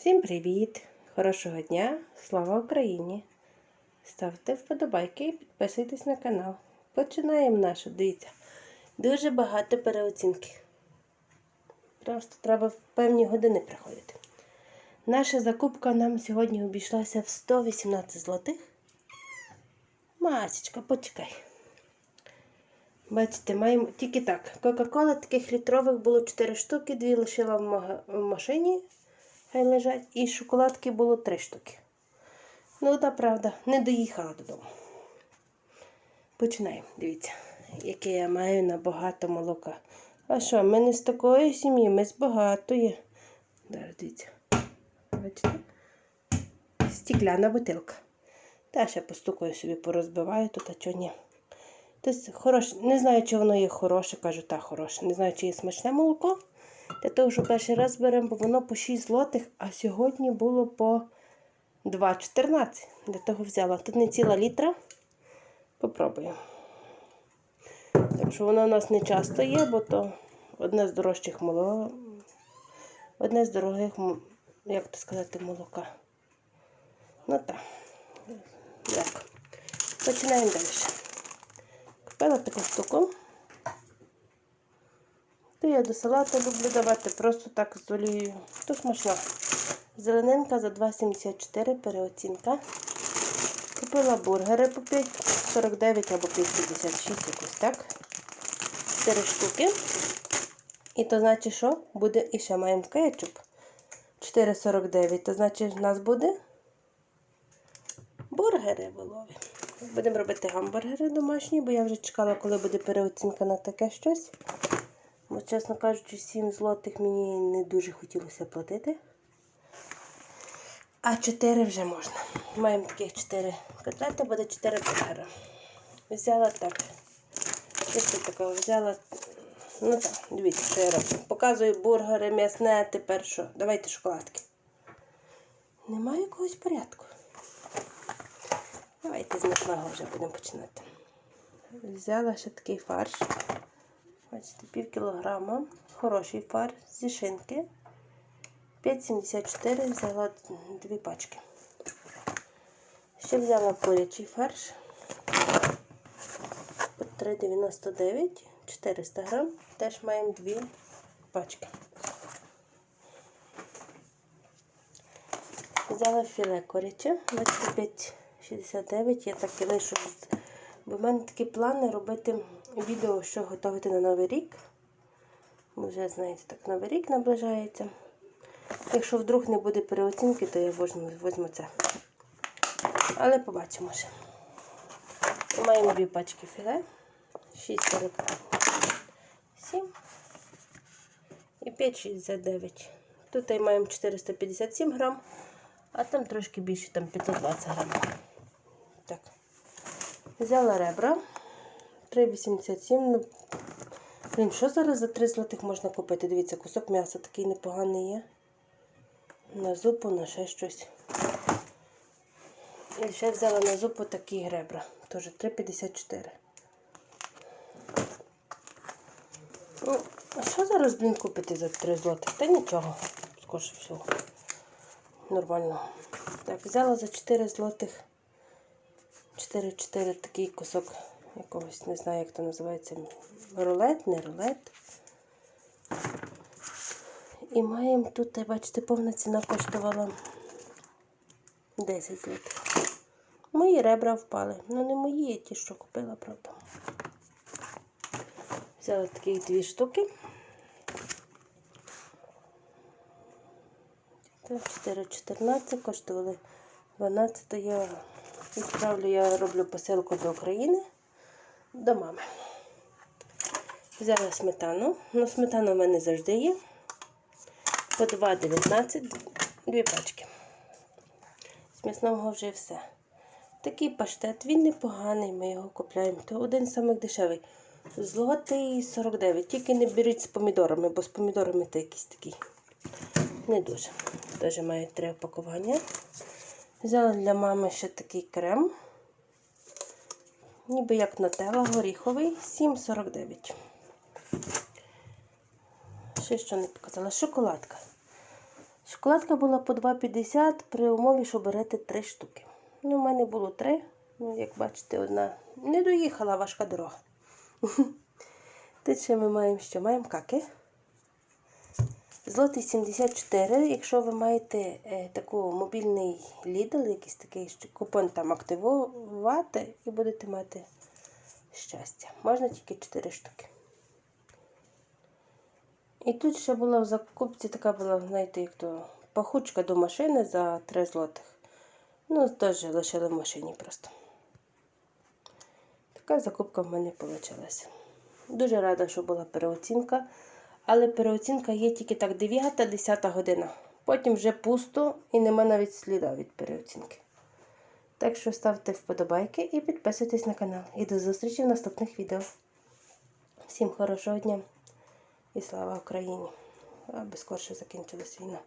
Всім привіт! Хорошого дня! Слава Україні! Ставте вподобайки і підписуйтесь на канал. Починаємо нашу, дивіться. Дуже багато переоцінки. Просто треба в певні години приходити. Наша закупка нам сьогодні обійшлася в 118 злотих. Масечка, почекай. Бачите, маємо тільки так. Кока-кола таких літрових було 4 штуки, дві лишила в машині, хай лежать, і шоколадки було 3 штуки. Ну, та правда, не доїхала додому. Починаємо. Дивіться, яке я маю на багато молока. А що, ми не з такої сім'ї, ми з багатої. Зараз дивіться. Бачите? Стікляна бутилка. Та ще постукаю собі, порозбиваю тут, а чого ні. Тобто, хороше, не знаю, чи воно є хороше, кажу, так, хороше. Не знаю, чи є смачне молоко. Для того, що перший раз беремо, бо воно по 6 злотих, а сьогодні було по 2,14. Для того взяла. Тут не ціла літра. Попробую. Так що воно у нас не часто є, бо то одне з дорожчих молока. Одне з дорогих, як то сказати, молока. Ну так. Як. Починаємо далі. Купила таку штуку. То я до салату люблю давати просто так з олією. То смачно. Зеленинка за 2,74 переоцінка. Купила бургери по 5,49 або 5,56, якось так. 4 штуки. І то значить, що буде і ще маємо кетчуп. 4,49. То значить, в нас буде бургери волові. Будемо робити гамбургери домашні, бо я вже чекала, коли буде переоцінка на таке щось. Бо, чесно кажучи, 7 злотих мені не дуже хотілося платити. А 4 вже можна. Маємо таких 4 котлети, буде 4 бургери. Взяла так. Тут такого взяла. Ну так, дивіться, що я роблю. Показую бургери, м'ясне, тепер що? Давайте шоколадки. Немає якогось порядку. Давайте з м'ясного вже будемо починати. Взяла ще такий фарш. Бачите, пів кілограма. Хороший фарш зі шинки. 5,74 взяла дві пачки. Ще взяла курячий фарш. По 3,99, 400 грам. Теж маємо дві пачки. Взяла філе куряче, 25,69. Я так і лишу. Бо в мене такі плани робити відео, що готувати на Новий рік. Вже, знаєте, так Новий рік наближається. Якщо вдруг не буде переоцінки, то я возьму, возьму це. Але побачимо ще. Маємо дві пачки філе. 6,47 і 5,69. Тут маємо 457 грам, а там трошки більше, там 520 грам. Взяла ребра 3,87. Ну, блін, що зараз за 3 злотих можна купити? Дивіться, кусок м'яса такий непоганий є. На зупу, на ще щось. І ще взяла на зупу такі ребра. Теж 3,54. Ну, а що зараз, блін, купити за 3 злотих? Та нічого. Скорше всього. Нормально. Так, взяла за 4 злотих. 4-4 такий кусок якогось, не знаю, як то називається. Рулет, не рулет. І маємо тут, бачите, повна ціна коштувала 10 злотих. Мої ребра впали. Ну, не мої, а ті, що купила, правда. Взяла таких дві штуки. 4,14 коштували 12 я відправлю, я роблю посилку до України, до мами. Взяла сметану. Ну, сметана в мене завжди є. По 2,19 дві пачки. З м'ясного вже все. Такий паштет, він непоганий, ми його купляємо. То один з самих дешевий. Злотий 49. Тільки не беріть з помідорами, бо з помідорами це якийсь такий. Не дуже. Теж має три опакування. Взяла для мами ще такий крем. Ніби як нателла, горіховий, 7,49. Ще що не показала. Шоколадка. Шоколадка була по 2,50 при умові, що берете 3 штуки. Ну, у мене було 3. Ну, як бачите, одна не доїхала важка дорога. Тут ще ми маємо що? Маємо каки. Злотий 74. Якщо ви маєте е, таку мобільний Lidl, якийсь такий що купон там активувати і будете мати щастя. Можна тільки 4 штуки. І тут ще була в закупці така була, знаєте, як то пахучка до машини за 3 злотих. Ну, теж лишили в машині просто. Така закупка в мене вийшла. Дуже рада, що була переоцінка. Але переоцінка є тільки так 9-10 година. Потім вже пусто і нема навіть сліда від переоцінки. Так що ставте вподобайки і підписуйтесь на канал. І до зустрічі в наступних відео. Всім хорошого дня і слава Україні! Аби скорше закінчилась війна.